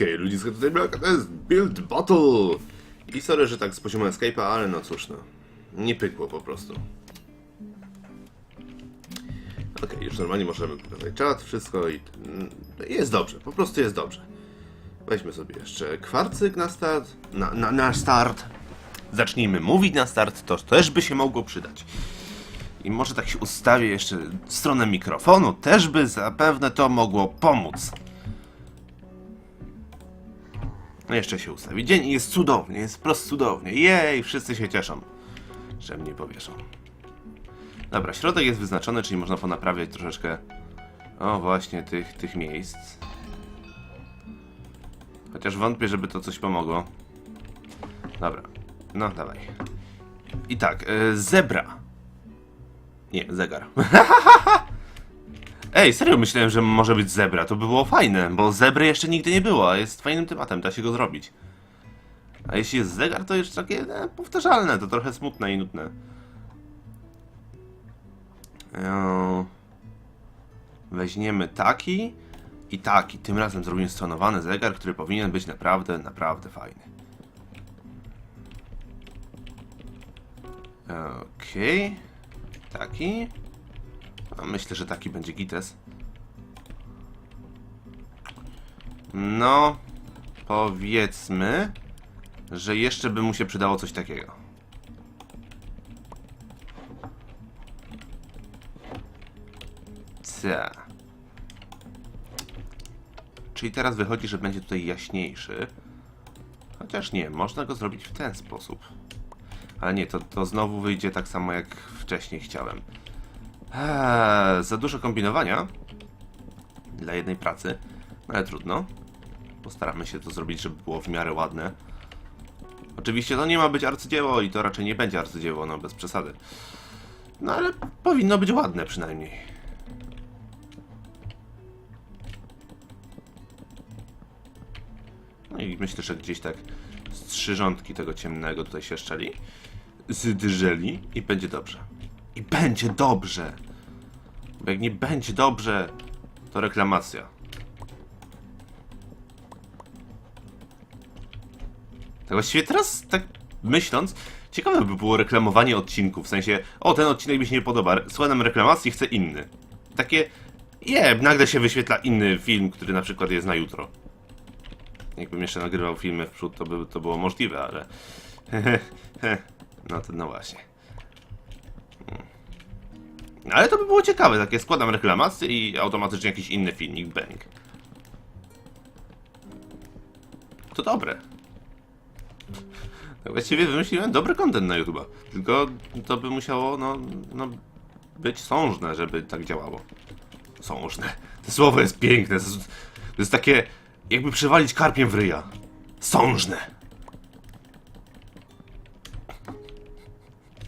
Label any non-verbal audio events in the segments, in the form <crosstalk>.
Hej, ludziska, tutaj Blaka, to jest Build Battle! I sorry, że tak z poziomu Escape'a, ale no cóż no. Nie pykło po prostu. Okej, już normalnie możemy pokazać czat, wszystko i... Jest dobrze, po prostu jest dobrze. Weźmy sobie jeszcze kwarcyk na start. Na, na, na start. Zacznijmy mówić na start, to też by się mogło przydać. I może tak się ustawię jeszcze stronę mikrofonu, też by zapewne to mogło pomóc. Jeszcze się ustawi. Dzień jest cudownie, jest po prostu cudownie. Jej, wszyscy się cieszą, że mnie powieszą. Dobra, środek jest wyznaczony, czyli można ponaprawiać troszeczkę, o właśnie, tych, tych miejsc. Chociaż wątpię, żeby to coś pomogło. Dobra, no dawaj. I tak, e, zebra. Nie, zegar. <laughs> Ej, serio myślałem, że może być zebra. To by było fajne, bo zebry jeszcze nigdy nie było, a jest fajnym tematem, da się go zrobić. A jeśli jest zegar, to już takie e, powtarzalne, to trochę smutne i nudne. Eee, Weźmiemy taki i taki. Tym razem zrobimy stonowany zegar, który powinien być naprawdę, naprawdę fajny. Okej. Taki. Myślę, że taki będzie gites. No, powiedzmy, że jeszcze by mu się przydało coś takiego. Ca. Czyli teraz wychodzi, że będzie tutaj jaśniejszy. Chociaż nie, można go zrobić w ten sposób. Ale nie, to, to znowu wyjdzie tak samo jak wcześniej chciałem. Eee, za dużo kombinowania dla jednej pracy, no ale trudno. Postaramy się to zrobić, żeby było w miarę ładne. Oczywiście to nie ma być arcydzieło i to raczej nie będzie arcydzieło, no bez przesady. No ale powinno być ładne przynajmniej. No i myślę, że gdzieś tak z trzy rządki tego ciemnego tutaj się szczeli. Zdrżeli i będzie dobrze. I będzie dobrze. Bo jak nie będzie dobrze, to reklamacja. Tak właściwie teraz, tak myśląc, ciekawe by było reklamowanie odcinków. W sensie, o ten odcinek mi się nie podoba, słucham reklamacji, chcę inny. Takie, je, nagle się wyświetla inny film, który na przykład jest na jutro. Jakbym jeszcze nagrywał filmy w przód, to by to było możliwe, ale... <laughs> no to no właśnie. Ale to by było ciekawe, takie składam reklamację i automatycznie jakiś inny filmik, bang. To dobre. Tak właściwie wymyśliłem dobry content na YouTube'a. Tylko to by musiało, no, no, być sążne, żeby tak działało. Sążne. To słowo jest piękne. To jest, to jest takie, jakby przywalić karpiem w ryja. Sążne.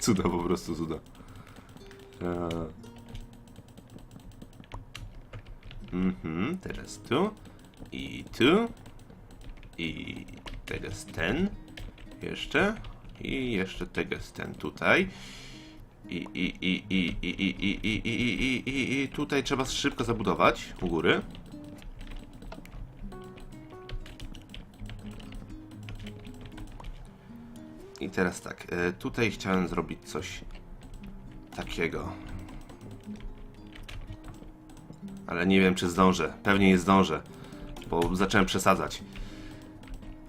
Cuda po prostu, cuda. Eee. Mhm, teraz tu. I tu. I teraz ten. Jeszcze. I jeszcze teraz ten tutaj. I, i, i, i, i, i, i, i, i, i, i, i tutaj trzeba szybko zabudować u góry. I teraz tak, e, tutaj chciałem zrobić coś takiego. Ale nie wiem, czy zdążę. Pewnie nie zdążę, bo zacząłem przesadzać.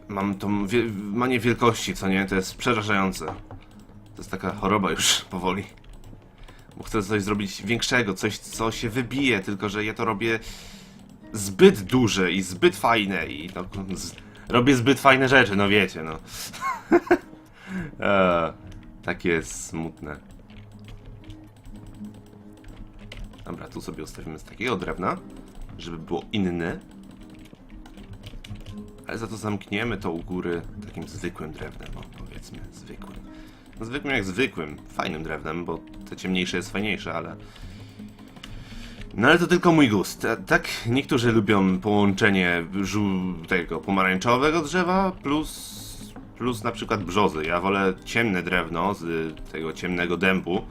Mam tą wie manię wielkości, co nie? To jest przerażające. To jest taka choroba już <laughs> powoli. Bo chcę coś zrobić większego, coś, co się wybije, tylko że ja to robię zbyt duże i zbyt fajne i no, robię zbyt fajne rzeczy, no wiecie, no. Eee, <laughs> takie smutne. Dobra, tu sobie ustawimy z takiego drewna, żeby było inne. Ale za to zamkniemy to u góry takim zwykłym drewnem, no powiedzmy, zwykłym. No zwykłym jak zwykłym, fajnym drewnem, bo te ciemniejsze jest fajniejsze, ale... No ale to tylko mój gust. Tak, niektórzy lubią połączenie tego pomarańczowego drzewa plus plus na przykład brzozy. Ja wolę ciemne drewno z tego ciemnego dębu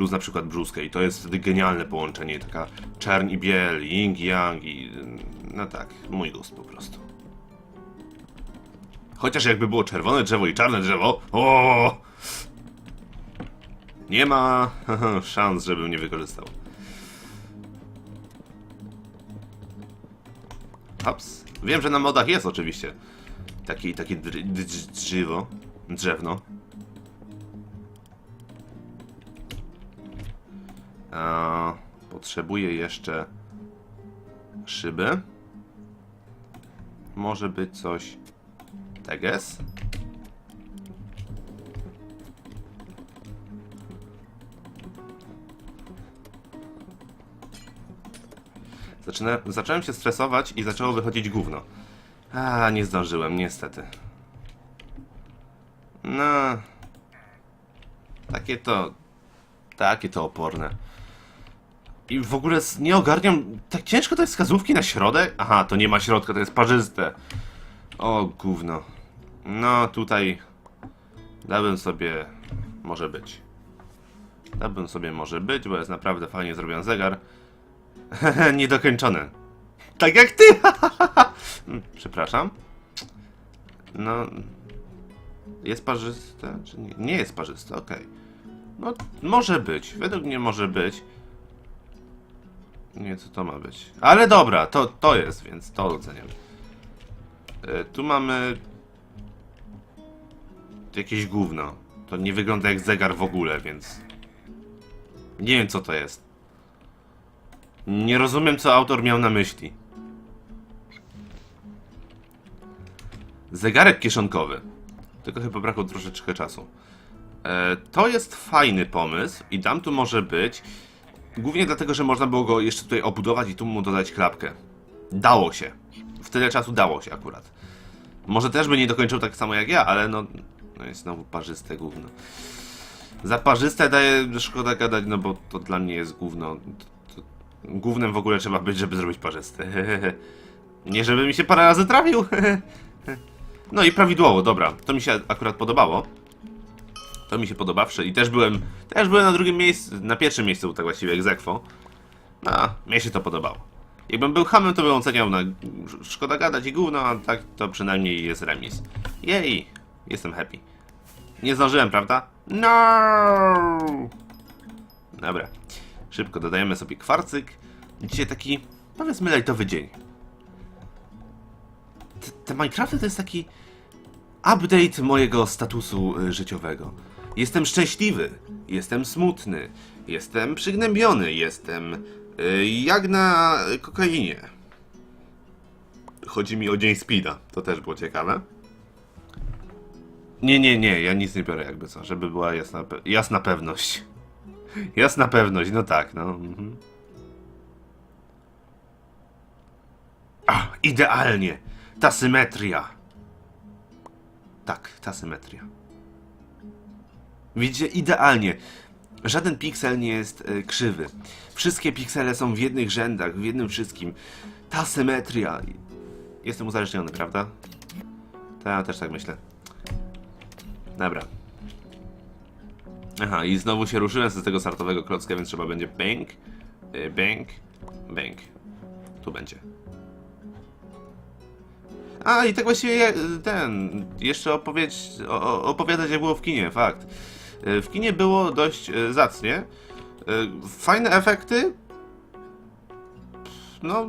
plus na przykład brzuskę i to jest wtedy genialne połączenie, taka czarn i biel, yin i yang i no tak, mój gust po prostu. Chociaż jakby było czerwone drzewo i czarne drzewo. O! Nie ma <laughs> szans, żebym nie wykorzystał. Hops. Wiem, że na modach jest oczywiście. Taki, takie dr- dr- drzewo. Drzewno. A, potrzebuję jeszcze szyby. Może być coś teges. Zaczynę, zacząłem się stresować i zaczęło wychodzić gówno. A, nie zdążyłem, niestety. No. Takie to. Takie to oporne. I w ogóle nie ogarniam. Tak ciężko to jest wskazówki na środek? Aha, to nie ma środka, to jest parzyste. O, gówno. No, tutaj. Dałbym sobie. Może być. Dałbym sobie może być, bo jest naprawdę fajnie zrobiony zegar. <laughs> Niedokończony. Tak jak ty! <laughs> Przepraszam. No. Jest parzyste? Czy nie? Nie jest parzyste, okej. No, może być. Według mnie może być. Nie, co to ma być? Ale dobra, to, to jest, więc to oceniam. E, tu mamy... Jakieś gówno. To nie wygląda jak zegar w ogóle, więc... Nie wiem, co to jest. Nie rozumiem, co autor miał na myśli. Zegarek kieszonkowy. Tylko chyba brakło troszeczkę czasu. E, to jest fajny pomysł i tam tu może być. Głównie dlatego, że można było go jeszcze tutaj obudować i tu mu dodać klapkę. Dało się. W tyle czasu dało się akurat. Może też by nie dokończył tak samo jak ja, ale no... No jest znowu parzyste gówno. Za parzyste daje szkoda gadać, no bo to dla mnie jest gówno. To, to, gównem w ogóle trzeba być, żeby zrobić parzyste. <laughs> nie żeby mi się parę razy trafił. <laughs> no i prawidłowo, dobra. To mi się akurat podobało. To mi się podobawszy i też byłem, też byłem na drugim miejscu, na pierwszym miejscu tak właściwie egzekwo. No, mnie się to podobało. Jakbym był hamem, to bym oceniał na szkoda gadać i gówno, a tak to przynajmniej jest remis. Jej, jestem happy. Nie zdążyłem, prawda? No! Dobra, szybko dodajemy sobie kwarcyk. Dzisiaj taki, powiedzmy, lightowy dzień. Te, te Minecrafty to jest taki update mojego statusu y, życiowego. Jestem szczęśliwy, jestem smutny, jestem przygnębiony, jestem y, jak na kokainie. Chodzi mi o dzień speeda, to też było ciekawe. Nie, nie, nie, ja nic nie biorę jakby co, żeby była jasna, pe- jasna pewność. <laughs> Jasna pewność, no tak, no. Mhm. Idealnie! Ta symetria! Tak, ta symetria. Widzicie, idealnie. Żaden piksel nie jest e, krzywy. Wszystkie piksele są w jednych rzędach, w jednym wszystkim. Ta symetria. Jestem uzależniony, prawda? Ja też tak myślę. Dobra. Aha, i znowu się ruszyłem z tego startowego klocka, więc trzeba będzie bang, y, bang, bang. Tu będzie. A, i tak właściwie je- ten, jeszcze opowiedź, o- opowiadać jak było w kinie, fakt. Y, W kinie było dość y, zacnie. Y, Fajne efekty. No,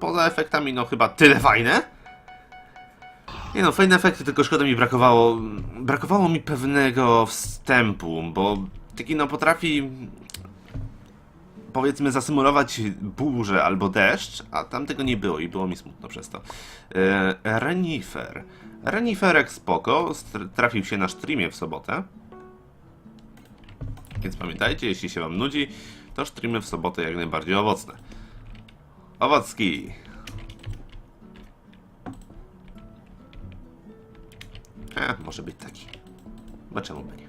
poza efektami, no chyba tyle fajne. Nie no, fajne efekty, tylko szkoda mi brakowało. Brakowało mi pewnego wstępu, bo taki no potrafi powiedzmy zasymulować burzę albo deszcz, a tam tego nie było i było mi smutno przez to. E, Renifer. Reniferek spoko, trafił się na streamie w sobotę. Więc pamiętajcie, jeśli się wam nudzi, to streamy w sobotę jak najbardziej owocne. Owocki. E, może być taki. Bo czemu by nie?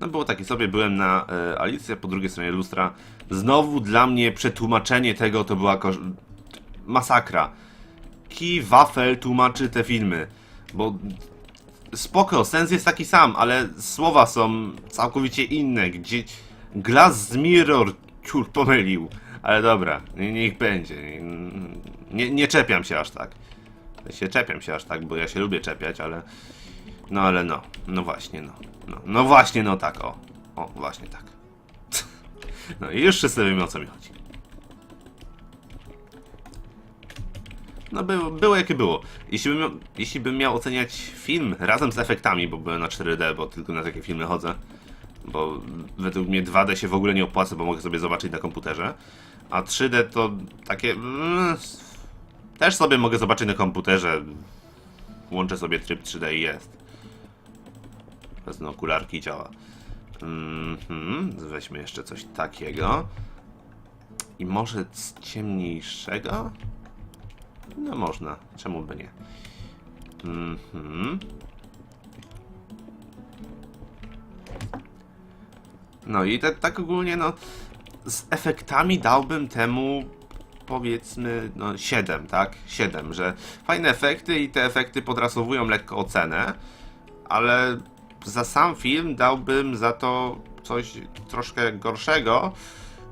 No było taki sobie, byłem na e, Alicja, po drugiej stronie lustra. Znowu dla mnie przetłumaczenie tego to była masakra. Ki Wafel tłumaczy te filmy, bo spoko, sens jest taki sam, ale słowa są całkowicie inne, gdzie Glass z Mirror ciur pomylił. Ale dobra, nie- niech będzie. Nie, nie czepiam się aż tak. się czepiam się aż tak, bo ja się lubię czepiać, ale... No ale no, no właśnie, no. No, no właśnie, no tak, o. O, właśnie tak. <laughs> No i już wszyscy wiemy o co mi chodzi. No było, było jakie było. Jeśli bym, jeśli bym miał oceniać film razem z efektami, bo byłem na 4D, bo tylko na takie filmy chodzę, bo według mnie 2D się w ogóle nie opłaca, bo mogę sobie zobaczyć na komputerze, a 3D to takie... mm, też sobie mogę zobaczyć na komputerze. Łączę sobie tryb 3D i jest. Wezmę okularki działa. Mhm, weźmy jeszcze coś takiego. I może z ciemniejszego? No można, czemu by nie? Mhm. No i te, tak ogólnie, no, z efektami dałbym temu powiedzmy, no 7, tak? 7, że fajne efekty i te efekty podrasowują lekko ocenę, ale za sam film dałbym za to coś troszkę gorszego,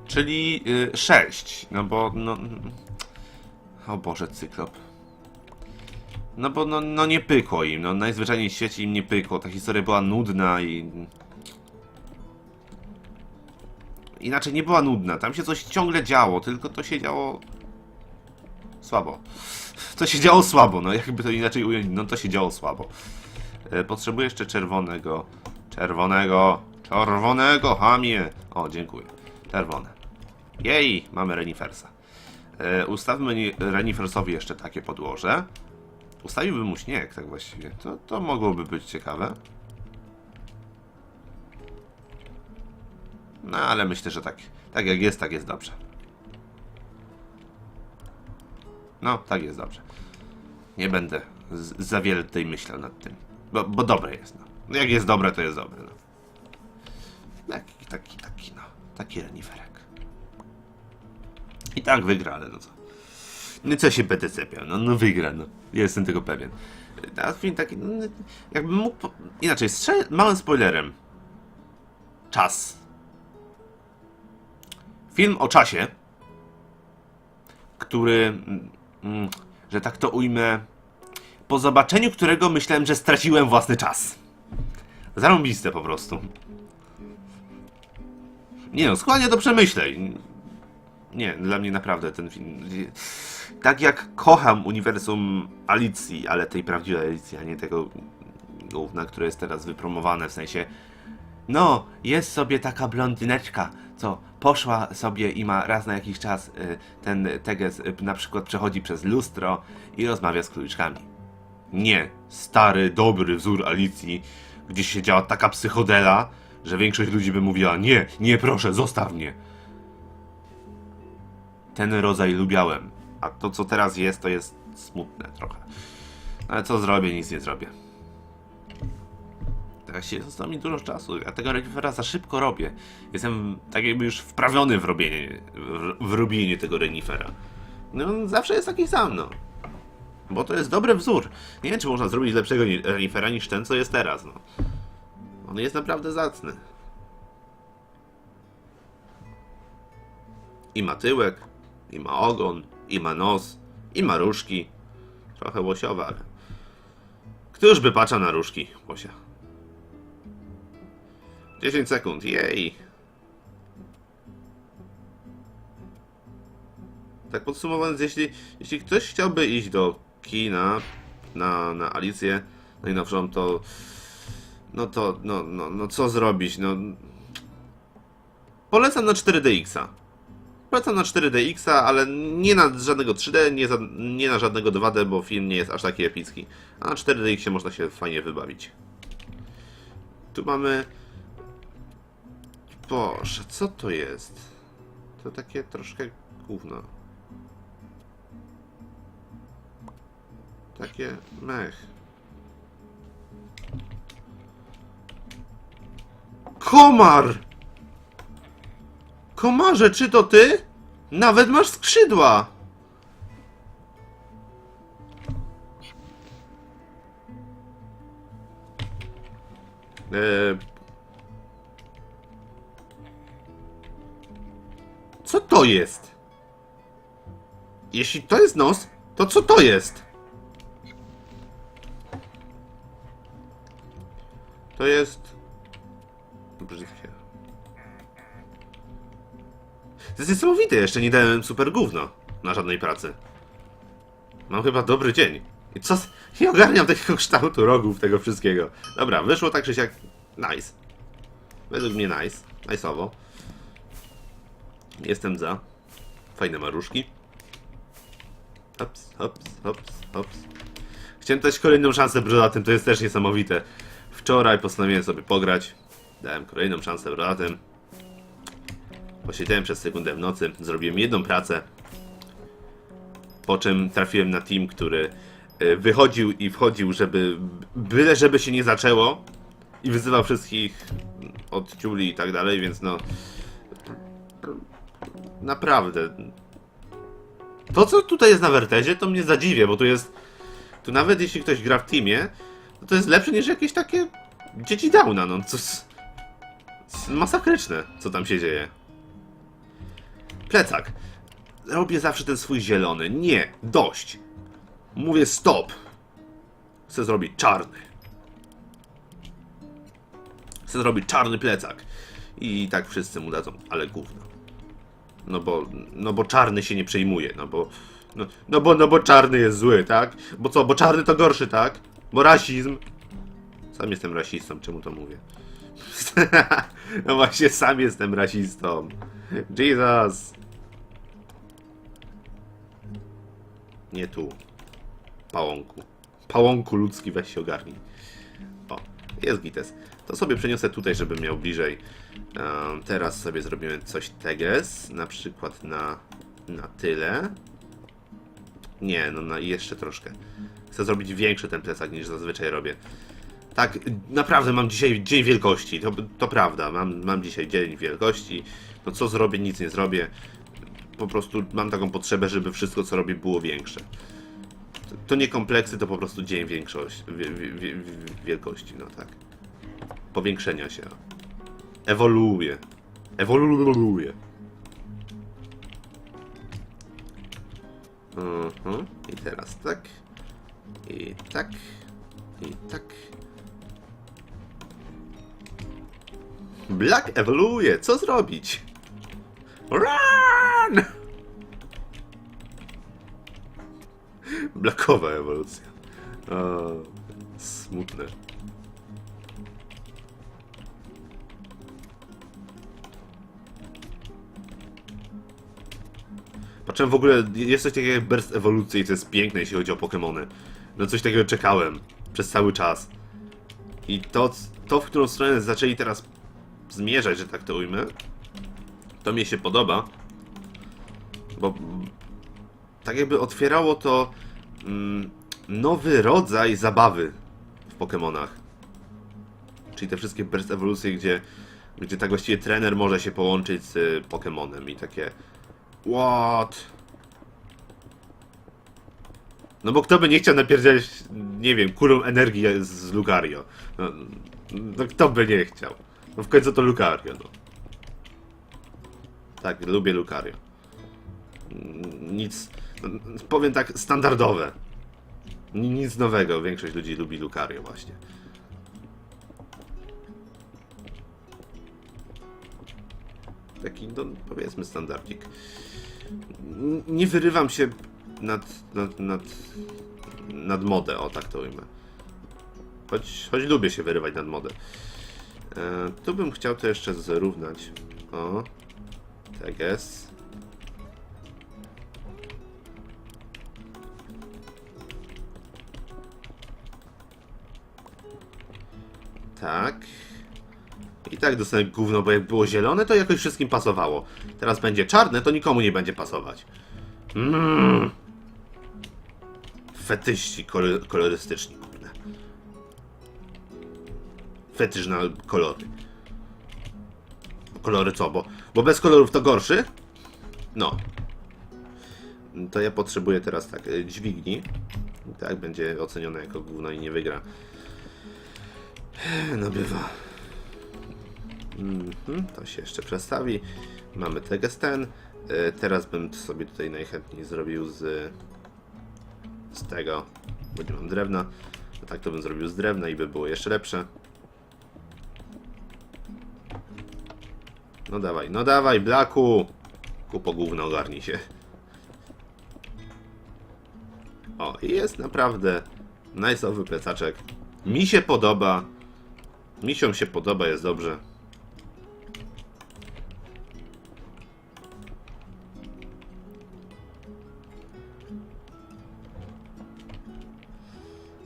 czyli y, 6, no bo no... O Boże, cyklop. No bo no, no nie pykło im, no najzwyczajniej w świecie im nie pykło, ta historia była nudna i... Inaczej nie była nudna, tam się coś ciągle działo, tylko to się działo... Słabo. To się działo słabo, no jakby to inaczej ująć, no to się działo słabo. E, Potrzebuję jeszcze czerwonego. Czerwonego. Czerwonego, hamie. O, dziękuję. Czerwone. Jej, mamy renifersa. E, ustawmy ni- renifersowi jeszcze takie podłoże. Ustawiłbym mu śnieg, tak właściwie. To, to mogłoby być ciekawe. No, ale myślę, że tak, tak jak jest, tak jest dobrze. No, tak jest dobrze. Nie będę za wiele tutaj myślał nad tym. Bo, bo dobre jest, no. Jak jest dobre, to jest dobre, no. Taki, taki, taki, no. Taki reniferek. I tak wygra, ale no co. No co się będę cepiał, no, no wygra, no. Jestem tego pewien. A film taki, no, jakbym mógł... Po... Inaczej, strzelę małym spoilerem. Czas. Film o czasie, który, mm, mm, że tak to ujmę, po zobaczeniu którego myślałem, że straciłem własny czas. Zarąbiste po prostu. Nie no, skłania do przemyśleń. Nie, dla mnie naprawdę ten film... Tak jak kocham uniwersum Alicji, ale tej prawdziwej Alicji, a nie tego główna, które jest teraz wypromowane, w sensie no, jest sobie taka blondyneczka, co poszła sobie i ma raz na jakiś czas y, ten teges y, na przykład przechodzi przez lustro i rozmawia z króliczkami. Nie, stary, dobry wzór Alicji, gdzie siedziała taka psychodela, że większość ludzi by mówiła nie, nie proszę, zostaw mnie. Ten rodzaj lubiałem, a to co teraz jest, to jest smutne trochę. Ale co zrobię, nic nie zrobię. Tak się zostało mi dużo czasu. Ja tego renifera za szybko robię. Jestem tak jakby już wprawiony w robienie, w, w robienie tego renifera. No on zawsze jest taki sam, no. Bo to jest dobry wzór. Nie wiem, czy można zrobić lepszego ni- renifera niż ten, co jest teraz, no. On jest naprawdę zacny. I ma tyłek, i ma ogon, i ma nos, i ma różki. Trochę łosiowe, ale... Któż by patrzał na różki, łosia? 10 sekund, jej. Tak podsumowując, jeśli, jeśli ktoś chciałby iść do kina na, na Alicję najnowszą, to no to, no, no, no co zrobić, no polecam na 4DX-a. Polecam na 4DX-a, ale nie na żadnego 3D, nie, za, nie na żadnego 2D, bo film nie jest aż taki epicki. A na 4DX można się fajnie wybawić. Tu mamy Boże, co to jest? To takie troszkę gówno. Takie mech. Komar! Komarze, czy to ty? Nawet masz skrzydła! E, co to jest? Jeśli to jest nos, to co to jest? To jest... Brzydkie. To jest niesamowite, jeszcze nie dałem super gówno na żadnej pracy. Mam chyba dobry dzień. I co? <laughs> Nie ogarniam takiego kształtu rogów, tego wszystkiego. Dobra, wyszło tak czy siak nice. Według mnie nice. Nice'owo. Jestem za. Fajne maruszki. Hops, hops, hops, hops. Chciałem dać kolejną szansę brodatym, to jest też niesamowite. Wczoraj postanowiłem sobie pograć. Dałem kolejną szansę brodatym. Posiedziałem przez sekundę w nocy, zrobiłem jedną pracę. Po czym trafiłem na team, który e, wychodził i wchodził, żeby byle żeby się nie zaczęło i wyzywał wszystkich od ciuli i tak dalej, więc no naprawdę to co tutaj jest na Wertezie to mnie zadziwia, bo tu jest tu nawet jeśli ktoś gra w teamie to, to jest lepsze niż jakieś takie dzieci Downa, no co masakryczne co tam się dzieje plecak robię zawsze ten swój zielony. Nie, dość. Mówię stop. Chcę zrobić czarny. Chcę zrobić czarny plecak. I tak wszyscy mu dadzą, ale gówno. No bo, no bo czarny się nie przejmuje, no bo, no, no bo, no bo czarny jest zły, tak? Bo co, bo czarny to gorszy, tak? Bo rasizm. Sam jestem rasistą, czemu to mówię? <laughs> no właśnie, sam jestem rasistą. Jesus. Nie tu. Pałąku. Pałąku ludzki, weź się ogarnij. O, jest gites. To sobie przeniosę tutaj, żeby miał bliżej. Ehm, teraz sobie zrobimy coś teges, na przykład na, na tyle. Nie, no na jeszcze troszkę. Chcę zrobić większy ten plecak niż zazwyczaj robię. Tak, naprawdę mam dzisiaj dzień wielkości, to, to prawda, mam, mam dzisiaj dzień wielkości. No co zrobię, nic nie zrobię. Po prostu mam taką potrzebę, żeby wszystko co robię było większe. To, nie kompleksy, to po prostu dzień wie, wielkości, no tak. Powiększenia się. Ewoluuje. Ewoluuje. Mhm. I teraz tak. I tak. I tak. Black ewoluuje. Co zrobić? Run! Blackowa ewolucja. O, smutne. Patrzę w ogóle, jest coś takiego jak burst ewolucji i to jest piękne, jeśli chodzi o Pokémony. No coś takiego czekałem przez cały czas. I to, to, w którą stronę zaczęli teraz zmierzać, że tak to ujmę, to mi się podoba. Bo tak jakby otwierało to mm, nowy rodzaj zabawy w Pokémonach. Czyli te wszystkie burst ewolucje, gdzie, gdzie tak właściwie trener może się połączyć z y, Pokémonem i takie What? No bo kto by nie chciał napierdziać, nie wiem, kulą energii z Lucario? No, no kto by nie chciał? No w końcu to Lucario, no. Tak, lubię Lucario. Nic, no, powiem tak, standardowe. Ni- Nic nowego, większość ludzi lubi Lucario właśnie. Taki, no powiedzmy, standardzik. Nie wyrywam się nad, nad, nad, nad modę, o tak to ujmę. Choć, choć lubię się wyrywać nad modę. E, tu bym chciał to jeszcze zrównać. O, tak jest. Tak. I tak dostanę gówno, bo jak było zielone, to jakoś wszystkim pasowało. Teraz będzie czarne, to nikomu nie będzie pasować. Mm. Fetyści kol- kolorystyczni. Fetysz na kolory. Kolory co? Bo, bo bez kolorów to gorszy? No. To ja potrzebuję teraz tak, y, dźwigni. Tak będzie ocenione jako gówno i nie wygra. No bywa. Mhm, to się jeszcze przestawi. Mamy tegesten. E, Teraz bym sobie tutaj najchętniej zrobił z, z tego, bo nie mam drewna. A tak to bym zrobił z drewna i by było jeszcze lepsze. No dawaj, no dawaj, Blaku! Kupo gówno, ogarnij się. O, i jest naprawdę nice'owy plecaczek. Mi się podoba. Misiom się podoba, jest dobrze.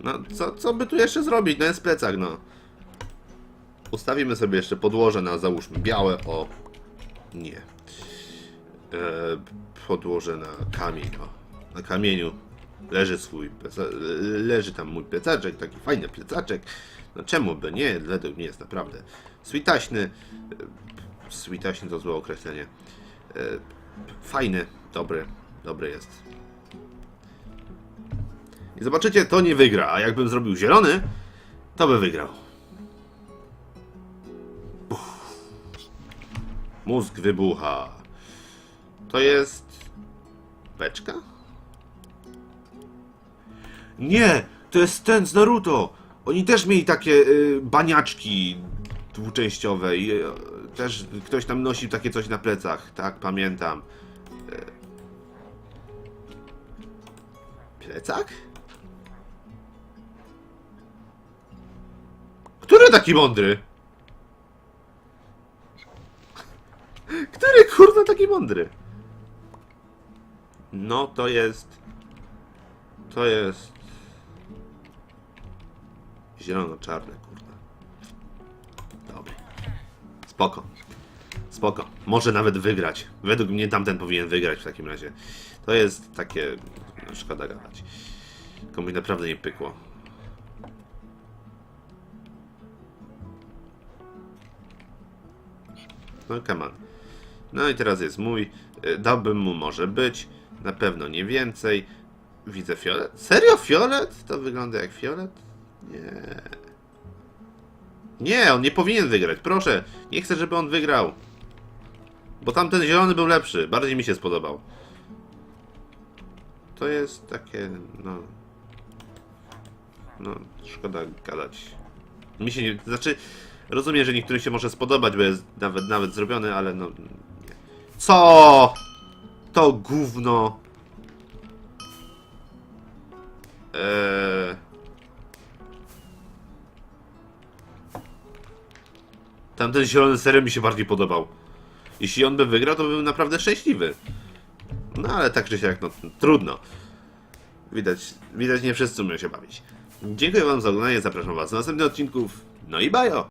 No, co, co by tu jeszcze zrobić? No jest plecak, no. Ustawimy sobie jeszcze podłoże na, załóżmy, białe, o. Nie. E, podłoże na kamień, o. Na kamieniu leży swój, leży tam mój plecaczek, taki fajny plecaczek. No czemu by nie? Według mnie jest naprawdę switaśny. E, Switaśny to złe określenie. E, Fajny, dobry, dobry jest. I zobaczycie, to nie wygra, a jakbym zrobił zielony, to by wygrał. Mózg wybucha. To jest... Beczka? Nie! To jest ten z Naruto! Oni też mieli takie y, baniaczki dwuczęściowe i y, też ktoś tam nosił takie coś na plecach, tak, pamiętam. Y. Plecak? Który taki mądry? Który kurwa taki mądry? No to jest. To jest. Zielono-czarne, kurwa. Dobry. Spoko. Spoko. Może nawet wygrać. Według mnie tamten powinien wygrać w takim razie. To jest takie. No, szkoda gadać. Komuś naprawdę nie pykło. No, come on. No i teraz jest mój. Y, Dałbym mu może być. Na pewno nie więcej. Widzę fiolet. Serio fiolet? To wygląda jak fiolet? Nie. Nie, on nie powinien wygrać. Proszę, nie chcę, żeby on wygrał. Bo tamten zielony był lepszy. Bardziej mi się spodobał. To jest takie, no... No, szkoda gadać. Mi się nie... Znaczy, rozumiem, że niektórym się może spodobać, bo jest nawet, nawet zrobiony, ale no... Co? To gówno. Eee... Tamten zielony serio mi się bardziej podobał. Jeśli on by wygrał, to bym naprawdę szczęśliwy. No ale tak czy siak, no trudno. Widać, widać nie wszyscy umieją się bawić. Dziękuję wam za oglądanie, zapraszam was do następnych odcinków. No i bajo!